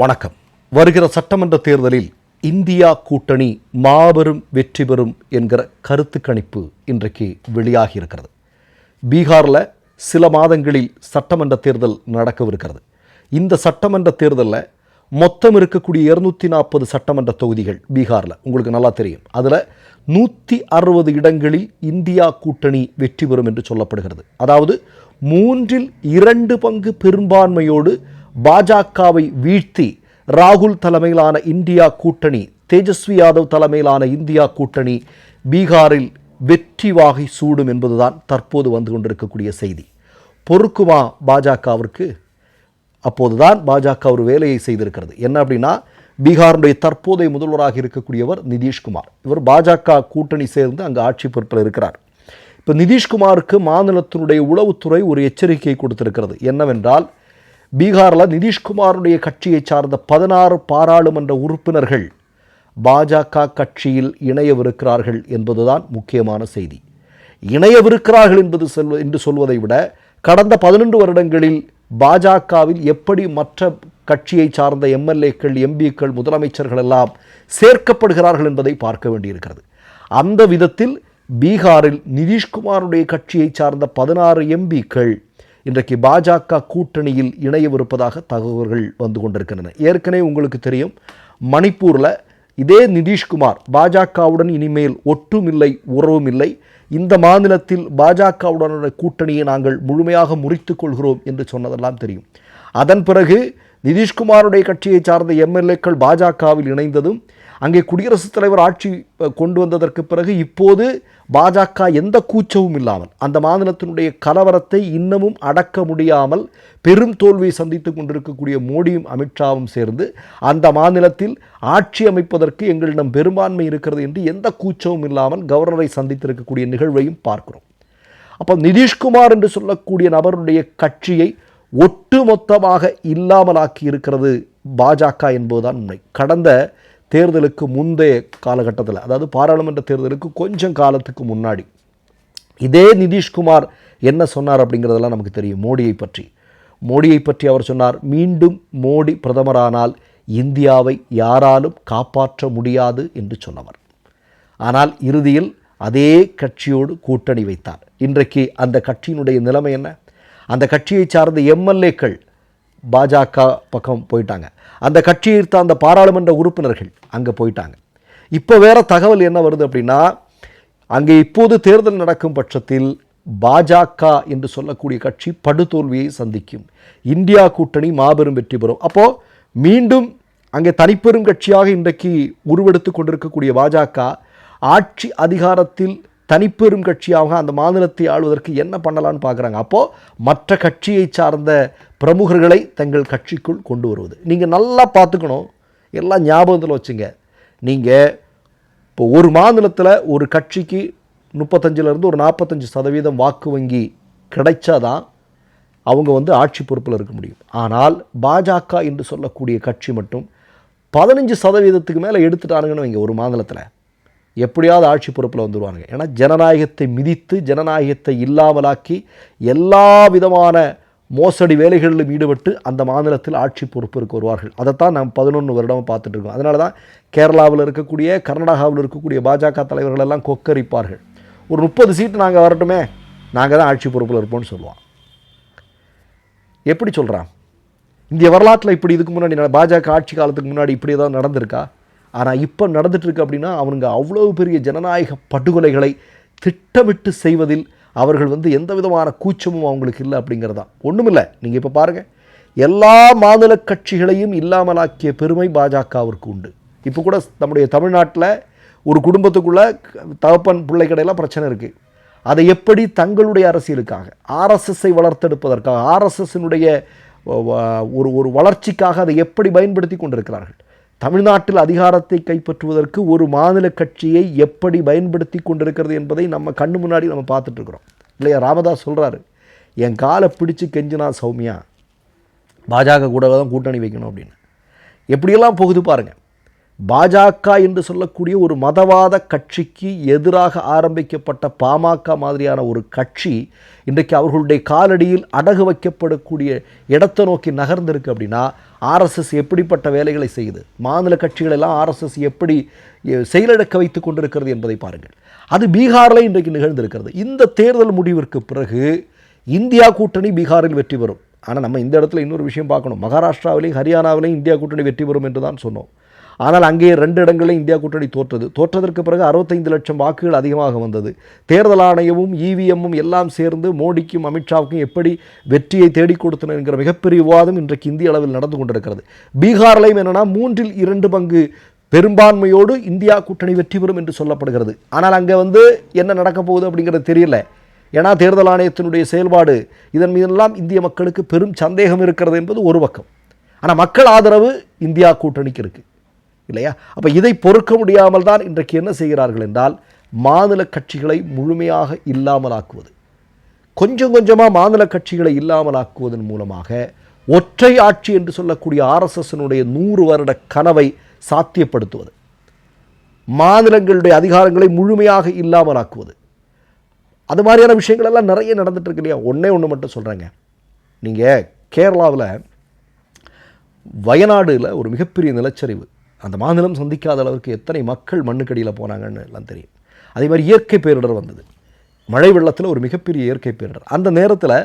வணக்கம். வருகிற சட்டமன்ற தேர்தலில் இந்தியா கூட்டணி மாபெரும் வெற்றி பெறும் என்கிற கருத்து கணிப்பு இன்றைக்கு வெளியாகி இருக்கிறது பீகாரில் சில மாதங்களில் சட்டமன்ற தேர்தல் நடக்கவிருக்கிறது. இந்த சட்டமன்ற தேர்தலில் மொத்தம் இருக்கக்கூடிய இருநூத்தி நாற்பது சட்டமன்ற தொகுதிகள் பீகாரில். உங்களுக்கு நல்லா தெரியும். அதில் நூற்றி அறுபது இடங்களில் இந்தியா கூட்டணி வெற்றி பெறும் என்று சொல்லப்படுகிறது. அதாவது மூன்றில் இரண்டு பங்கு பெரும்பான்மையோடு பாஜகவை வீழ்த்தி ராகுல் தலைமையிலான இந்தியா கூட்டணி தேஜஸ்வி யாதவ் தலைமையிலான இந்தியா கூட்டணி பீகாரில் வெற்றி வாகை சூடும் என்பதுதான் தற்போது வந்து கொண்டிருக்கக்கூடிய செய்தி. பொறுக்குமா பாஜகவிற்கு? அப்போதுதான் பாஜக ஒரு வேலையை செய்திருக்கிறது. என்ன அப்படின்னா பீகாருடைய தற்போதைய முதல்வராக இருக்கக்கூடியவர் நிதிஷ்குமார். இவர் பாஜக கூட்டணி சேர்ந்து அங்கு ஆட்சி பொறுப்பில் இருக்கிறார். இப்போ நிதிஷ்குமாருக்கு மாநிலத்தினுடைய உளவுத்துறை ஒரு எச்சரிக்கை கொடுத்திருக்கிறது. என்னவென்றால் பீகாரில் நிதிஷ்குமாருடைய கட்சியை சார்ந்த பதினாறு பாராளுமன்ற உறுப்பினர்கள் பாஜக கட்சியில் இணையவிருக்கிறார்கள் என்பதுதான் முக்கியமான செய்தி. இணையவிருக்கிறார்கள் என்பது செல்வ என்று சொல்வதை விட கடந்த பதினெண்டு வருடங்களில் பாஜகவில் எப்படி மற்ற கட்சியை சார்ந்த எம்எல்ஏக்கள் எம்பிக்கள் முதலமைச்சர்கள் எல்லாம் சேர்க்கப்படுகிறார்கள் என்பதை பார்க்க வேண்டியிருக்கிறது. அந்த விதத்தில் பீகாரில் நிதிஷ்குமாருடைய கட்சியை சார்ந்த பதினாறு எம்பிக்கள் இன்றைக்கு பாஜக கூட்டணியில் இணையவிருப்பதாக தகவல்கள் வந்து கொண்டிருக்கின்றன. ஏற்கனவே உங்களுக்கு தெரியும் மணிப்பூரில் இதே நிதிஷ்குமார் பாஜகவுடன் இனிமேல் ஒட்டும் இல்லை உறவும் இல்லை இந்த மாநிலத்தில் பாஜகவுடனான கூட்டணியை நாங்கள் முழுமையாக முறித்து கொள்கிறோம் என்று சொன்னதெல்லாம் தெரியும். அதன் பிறகு நிதிஷ்குமாருடைய கட்சியை சார்ந்த எம்எல்ஏக்கள் பாஜகவில் இணைந்ததும் அங்கே குடியரசுத் தலைவர் ஆட்சி கொண்டு வந்ததற்கு பிறகு இப்போது பாஜக எந்த கூச்சமும் இல்லாமல் அந்த மாநிலத்தினுடைய கலவரத்தை இன்னமும் அடக்க முடியாமல் பெரும் தோல்வியை சந்தித்து கொண்டிருக்கக்கூடிய மோடியும் அமித்ஷாவும் சேர்ந்து அந்த மாநிலத்தில் ஆட்சி அமைப்பதற்கு எங்களிடம் பெரும்பான்மை இருக்கிறது என்று எந்த கூச்சமும் இல்லாமல் கவர்னரை சந்தித்திருக்கக்கூடிய நிகழ்வையும் பார்க்கிறோம். அப்போ நிதிஷ்குமார் என்று சொல்லக்கூடிய நபருடைய கட்சியை ஒட்டுமொத்தமாக இல்லாமலாக்கி இருக்கிறது பாஜக என்பதுதான் உண்மை. கடந்த தேர்தலுக்கு முந்தைய காலகட்டத்தில் அதாவது பாராளுமன்ற தேர்தலுக்கு கொஞ்சம் காலத்துக்கு முன்னாடி இதே நிதிஷ்குமார் என்ன சொன்னார் அப்படிங்கிறதெல்லாம் நமக்கு தெரியும் மோடியை பற்றி. மோடியை பற்றி அவர் சொன்னார் மீண்டும் மோடி பிரதமரானால் இந்தியாவை யாராலும் காப்பாற்ற முடியாது என்று சொன்னவர். ஆனால் இறுதியில் அதே கட்சியோடு கூட்டணி வைத்தார். இன்றைக்கு அந்த கட்சியினுடைய நிலைமை என்ன? அந்த கட்சியை சார்ந்த எம்எல்ஏக்கள் பாஜக பக்கம் போயிட்டாங்க. அந்த கட்சியை அந்த பாராளுமன்ற உறுப்பினர்கள் அங்கே போயிட்டாங்க. இப்போ வேறு தகவல் என்ன வருது அப்படின்னா அங்கே இப்போது தேர்தல் நடக்கும் பட்சத்தில் பாஜக என்று சொல்லக்கூடிய கட்சி படுதோல்வியை சந்திக்கும். இந்தியா கூட்டணி மாபெரும் வெற்றி பெறும். அப்போது மீண்டும் அங்கே தனிப்பெரும் கட்சியாக இன்றைக்கு உருவெடுத்து கொண்டிருக்கக்கூடிய பாஜக ஆட்சி அதிகாரத்தில் தனிப்பெரும் கட்சியாக அந்த மாநிலத்தை ஆளுவதற்கு என்ன பண்ணலான்னு பார்க்குறாங்க? அப்போது மற்ற கட்சியை சார்ந்த பிரமுகர்களை தங்கள் கட்சிக்குள் கொண்டு வருவது. நீங்கள் நல்லா பார்த்துக்கணும். எல்லாம் ஞாபகத்தில் வச்சுங்க. நீங்கள் இப்போ ஒரு மாநிலத்தில் ஒரு கட்சிக்கு முப்பத்தஞ்சிலேருந்து ஒரு நாற்பத்தஞ்சு சதவீதம் வாக்கு வங்கி கிடைச்சாதான் அவங்க வந்து ஆட்சி பொறுப்பில் இருக்க முடியும். ஆனால் பாஜக என்று சொல்லக்கூடிய கட்சி மட்டும் பதினஞ்சு சதவீதத்துக்கு மேலே எடுத்துட்டானுங்கன்னு வைங்க ஒரு மாநிலத்தில். எப்படியாவது ஆட்சி பொறுப்பில் வந்துடுவாங்க ஏன்னா ஜனநாயகத்தை மிதித்து ஜனநாயகத்தை இல்லாமலாக்கி எல்லா விதமான மோசடி வேலைகளிலும் ஈடுபட்டு அந்த மாநிலத்தில் ஆட்சி பொறுப்பிற்கு வருவார்கள். அதைத்தான் நாம் பதினொன்று வருடமாக பார்த்துட்டு இருக்கோம். அதனால தான் கேரளாவில் இருக்கக்கூடிய கர்நாடகாவில் இருக்கக்கூடிய பாஜக தலைவர்கள் எல்லாம் கொக்கரிப்பார்கள். ஒரு முப்பது சீட்டு நாங்கள் வரட்டுமே நாங்கள் தான் ஆட்சி பொறுப்பில் இருப்போம்னு சொல்லுவான். எப்படி சொல்கிறான் இந்திய வரலாற்றில் இப்படி இதுக்கு முன்னாடி பாஜக ஆட்சி காலத்துக்கு முன்னாடி இப்படி ஏதாவது நடந்திருக்கா? ஆனால் இப்போ நடந்துட்டு அப்படின்னா அவனுங்க அவ்வளோ பெரிய ஜனநாயக படுகொலைகளை திட்டமிட்டு செய்வதில் அவர்கள் வந்து எந்த விதமான கூச்சமும் அவங்களுக்கு இல்லை அப்படிங்கிறதா ஒன்றுமில்லை நீங்கள் இப்போ பாருங்கள் எல்லா மாநில கட்சிகளையும் இல்லாமலாக்கிய பெருமை பாஜகவிற்கு உண்டு. இப்போ கூட நம்முடைய தமிழ்நாட்டில் ஒரு குடும்பத்துக்குள்ளே தகப்பன் பிள்ளை கடையெல்லாம் பிரச்சனை இருக்குது அதை எப்படி தங்களுடைய அரசியலுக்காக ஆர்எஸ்எஸ்ஸை வளர்த்தெடுப்பதற்காக ஆர்எஸ்எஸ்னுடைய ஒரு ஒரு வளர்ச்சிக்காக அதை எப்படி பயன்படுத்தி கொண்டிருக்கிறார்கள்? தமிழ்நாட்டில் அதிகாரத்தை கைப்பற்றுவதற்கு ஒரு மாநில கட்சியை எப்படி பயன்படுத்தி கொண்டிருக்கிறது என்பதை நம்ம கண்ணு முன்னாடி நம்ம பார்த்துட்டு இருக்கிறோம். இல்லையா? ராமதாஸ் சொல்கிறாரு என் காலை பிடிச்சு கெஞ்சினா சௌமியா பாஜக கூட தான் கூட்டணி வைக்கணும் அப்படின்னு. எப்படியெல்லாம் போகுது பாருங்கள் பாஜக என்று சொல்லக்கூடிய ஒரு மதவாத கட்சிக்கு எதிராக ஆரம்பிக்கப்பட்ட பாமக மாதிரியான ஒரு கட்சி இன்றைக்கு அவர்களுடைய காலடியில் அடகு வைக்கப்படக்கூடிய இடத்தை நோக்கி நகர்ந்திருக்கு அப்படின்னா ஆர்எஸ்எஸ் எப்படிப்பட்ட வேலைகளை செய்யுது? மாநில கட்சிகள் எல்லாம் ஆர்எஸ்எஸ் எப்படி செயலிழக்க வைத்து கொண்டிருக்கிறது என்பதை பாருங்கள். அது பீகாரில் இன்றைக்கு நிகழ்ந்திருக்கிறது. இந்த தேர்தல் முடிவிற்கு பிறகு இந்தியா கூட்டணி பீகாரில் வெற்றி பெறும். ஆனால் நம்ம இந்த இடத்துல இன்னொரு விஷயம் பார்க்கணும். மகாராஷ்டிராவிலையும் ஹரியானாவிலையும் இந்தியா கூட்டணி வெற்றி பெறும் என்று தான் சொன்னோம். ஆனால் அங்கே ரெண்டு இடங்களில் இந்தியா கூட்டணி தோற்றது. தோற்றதற்கு பிறகு அறுபத்தைந்து லட்சம் வாக்குகள் அதிகமாக வந்தது. தேர்தல் ஆணையமும் இவிஎம்மும் எல்லாம் சேர்ந்து மோடிக்கும் அமித்ஷாவுக்கும் எப்படி வெற்றியை தேடிக் கொடுத்தன என்கிற மிகப்பெரிய விவாதம் இன்றைக்கு இந்திய அளவில் நடந்து கொண்டிருக்கிறது. பீகார்லையும் என்னன்னா மூன்றில் இரண்டு பங்கு பெரும்பான்மையோடு இந்தியா கூட்டணி வெற்றி பெறும் என்று சொல்லப்படுகிறது. ஆனால் அங்கே வந்து என்ன நடக்கப் போகுது அப்படிங்கிறது தெரியல. ஏன்னா தேர்தல் ஆணையத்தினுடைய செயல்பாடு இதன் மீதெல்லாம் இந்திய மக்களுக்கு பெரும் சந்தேகம் இருக்கிறது என்பது ஒரு பக்கம். ஆனால் மக்கள் ஆதரவு இந்தியா கூட்டணிக்கு இருக்குது இல்லையா? அப்போ இதை பொறுக்க முடியாமல் தான் இன்றைக்கு என்ன செய்கிறார்கள் என்றால் மாநில கட்சிகளை முழுமையாக இல்லாமலாக்குவது. கொஞ்சம் கொஞ்சமாக மாநில கட்சிகளை இல்லாமலாக்குவதன் மூலமாக ஒற்றை ஆட்சி என்று சொல்லக்கூடிய ஆர்எஸ்எஸ்னுடைய நூறு வருட கனவை சாத்தியப்படுத்துவது. மாநிலங்களுடைய அதிகாரங்களை முழுமையாக இல்லாமலாக்குவது. அது மாதிரியான விஷயங்கள் எல்லாம் நிறைய நடந்துட்டு இருக்கு இல்லையா? ஒன்றே ஒன்று மட்டும் சொல்கிறேங்க நீங்கள் கேரளாவில் வயநாடுல ஒரு மிகப்பெரிய நிலச்சரிவு. அந்த மாநிலம் சந்திக்காத அளவுக்கு எத்தனை மக்கள் மண்ணுக்கடியில் போனாங்கன்னு எல்லாம் தெரியும். அதே மாதிரி இயற்கை பேரிடர் வந்தது. மழை வெள்ளத்தில் ஒரு மிகப்பெரிய இயற்கை பேரிடர். அந்த நேரத்தில்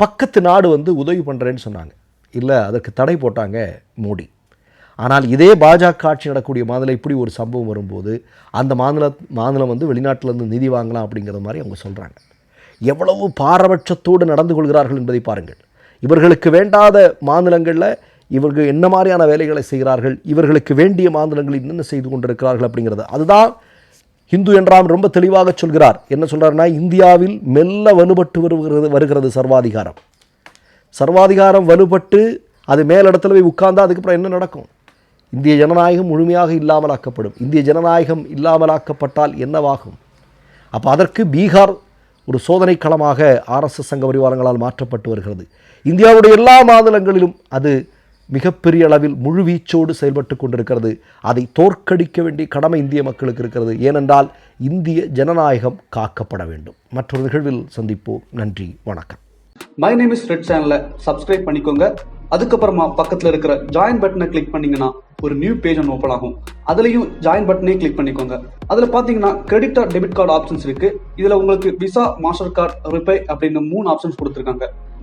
பக்கத்து நாடு வந்து உதவி பண்ணுறேன்னு சொன்னாங்க. இல்லை அதற்கு தடை போட்டாங்க மோடி. ஆனால் இதே பாஜக ஆட்சி நடக்கக்கூடிய மாநிலம் இப்படி ஒரு சம்பவம் வரும்போது அந்த மாநில மாநிலம் வந்து வெளிநாட்டிலேருந்து நிதி வாங்கலாம் அப்படிங்கிற மாதிரி அவங்க சொல்கிறாங்க எவ்வளவு பாரபட்சத்தோடு நடந்து கொள்கிறார்கள் என்பதை பாருங்கள். இவர்களுக்கு வேண்டாத மாநிலங்களில் இவர்கள் என்ன மாதிரியான வேலைகளை செய்கிறார்கள் இவர்களுக்கு வேண்டிய மாநிலங்களில் என்னென்ன செய்து கொண்டிருக்கிறார்கள் அப்படிங்கிறது. அதுதான் ஹிந்து என்றாம் ரொம்ப தெளிவாக சொல்கிறார். என்ன சொல்கிறாருன்னா இந்தியாவில் மெல்ல வலுப்பட்டு வருகிறது வருகிறது சர்வாதிகாரம். சர்வாதிகாரம் வலுப்பட்டு அது மேலிடத்துல போய் உட்கார்ந்தா அதுக்கப்புறம் என்ன நடக்கும்? இந்திய ஜனநாயகம் முழுமையாக இல்லாமலாக்கப்படும். இந்திய ஜனநாயகம் இல்லாமலாக்கப்பட்டால் என்னவாகும்? அப்போ அதற்கு பீகார் ஒரு சோதனை களமாக ஆர்எஸ்எஸ் சங்க பரிவாரங்களால் மாற்றப்பட்டு வருகிறது. இந்தியாவுடைய எல்லா மாநிலங்களிலும் அது மிகப்பெரிய அளவில் முழுவீச்சோடு செயல்பட்டு கொண்டிருக்கிறது. அதை தோற்கடிக்க வேண்டிய கடமை இந்திய மக்களுக்கு இருக்கிறது. ஏனென்றால் இந்திய ஜனநாயகம் காக்கப்பட வேண்டும். மற்றொரு நிகழ்வில் சந்திப்போம். நன்றி. வணக்கம். மை நேம் இஸ் ரெட் சேனலை சப்ஸ்கிரைப் பண்ணிக்கோங்க. அதுக்கப்புறமா பக்கத்தில் இருக்கிற ஜாயின் பட்டனை கிளிக் பண்ணீங்கன்னா ஒரு நியூ பேஜ் ஒன்று ஓப்பன் ஆகும். அதுலேயும் ஜாயின் பட்டனே கிளிக் பண்ணிக்கோங்க. அதில் பார்த்தீங்கன்னா credit or debit card options இருக்கு. இதில் உங்களுக்கு விசா மாஸ்டர் கார்டு ரிப்பே அப்படின்னு மூணு ஆப்ஷன்ஸ் கொடுத்துருக்காங்க.